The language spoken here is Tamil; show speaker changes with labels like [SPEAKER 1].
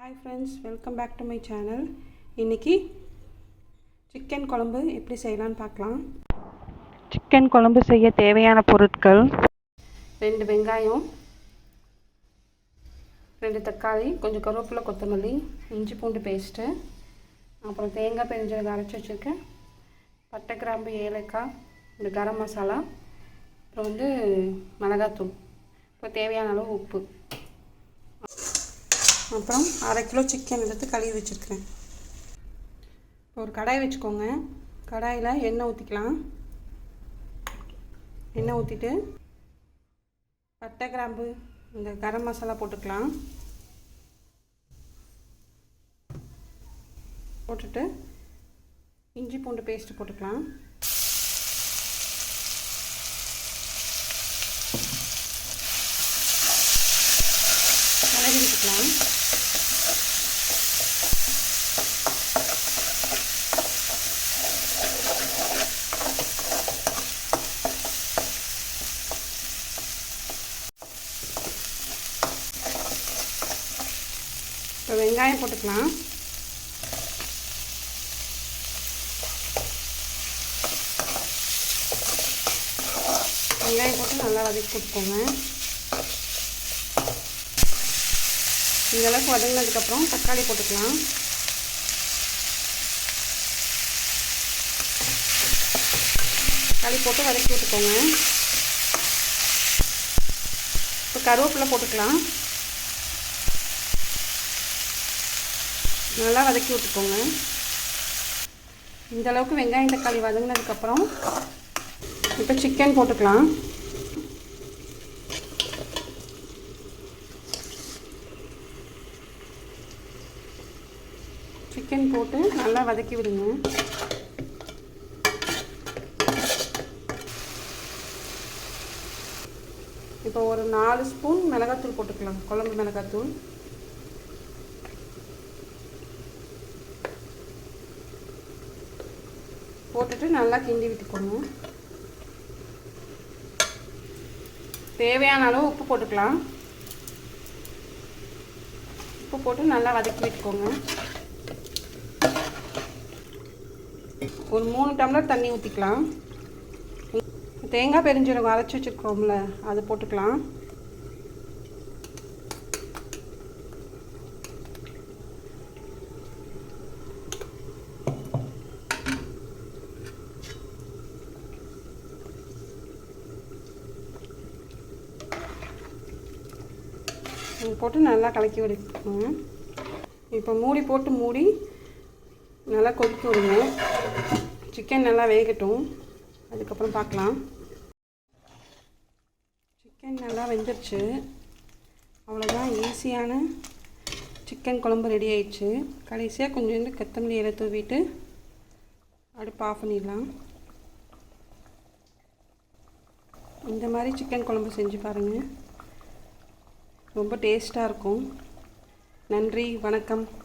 [SPEAKER 1] Hi friends welcome back to my channel இன்றைக்கி சிக்கன் குழம்பு எப்படி செய்யலான்னு பார்க்கலாம். சிக்கன் குழம்பு செய்ய தேவையான பொருட்கள். ரெண்டு வெங்காயம் ரெண்டு தக்காளி கொஞ்சம் கருவேப்பிலை கொத்தமல்லி இஞ்சி பூண்டு பேஸ்ட்டு அப்புறம் தேங்காய் பெருஞ்சீரகம் அரைச்சி வச்சுருக்கேன். பட்டை கிராம்பு ஏலக்காய் இந்த கரம் மசாலா அப்புறம் வந்து மிளகாத்தூள். இப்போ தேவையான அளவு உப்பு. அப்புறம் அரை கிலோ சிக்கன் எடுத்து கழுவி வச்சுருக்கிறேன். ஒரு கடாய் வச்சுக்கோங்க. கடாயில் எண்ணெய் ஊற்றிக்கலாம் எண்ணெய் ஊற்றிட்டு பட்டை கிராம்பு இந்த கரம் மசாலா போட்டுக்கலாம். போட்டுட்டு இஞ்சி பூண்டு பேஸ்ட்டு போட்டுக்கலாம். மிளகு இப்போ வெங்காயம் போட்டுக்கலாம். வெங்காயம் போட்டு நல்லா வதக்கி கொடுத்துக்கோங்க இந்த அளவுக்கு வதங்கினதுக்கப்புறம் தக்காளி போட்டுக்கலாம். தக்காளி போட்டு வதக்கி விட்டுக்கோங்க. இப்போ கருவேப்பிலை போட்டுக்கலாம். நல்லா வதக்கி விட்டுக்கோங்க. இந்தளவுக்கு வெங்காயம் தக்காளி வதங்கினதுக்கப்புறம் இப்போ சிக்கன் போட்டுக்கலாம். சிக்கன் போட்டு நல்லா வதக்கி விடுங்க. இப்போ ஒரு நாலு ஸ்பூன் மிளகாத்தூள் போட்டுக்கலாம். குழம்பு மிளகாத்தூள். போட்டுட்டு நல்லா கிண்டி விட்டுக்கோங்க. தேவையான அளவு உப்பு போட்டுக்கலாம். உப்பு போட்டு நல்லா வதக்கி விட்டுக்கோங்க. ஒரு மூணு டம்ளர் தண்ணி ஊற்றிக்கலாம் தேங்காய் பெருஞ்சீரகம் அரைச்சி வச்சுருக்கோம்ல அது போட்டுக்கலாம். போட்டு நல்லா கலக்கி விடுக்கணும் இப்போ மூடி போட்டு மூடி நல்லா கொதிக்க விடுங்க. சிக்கன் நல்லா வேகட்டும். அதுக்கப்புறம் பார்க்கலாம். சிக்கன் நல்லா வெந்துருச்சு. அவ்வளோதான் ஈஸியான சிக்கன் குழம்பு ரெடி ஆயிடுச்சு. கடைசியாக கொஞ்சோண்டு கொத்தமல்லி இலை தூவிட்டு அடுப்பு ஆஃப் பண்ணிடலாம். இந்த மாதிரி சிக்கன் குழம்பு செஞ்சு பாருங்கள் ரொம்ப டேஸ்ட்டாக இருக்கும். நன்றி வணக்கம்.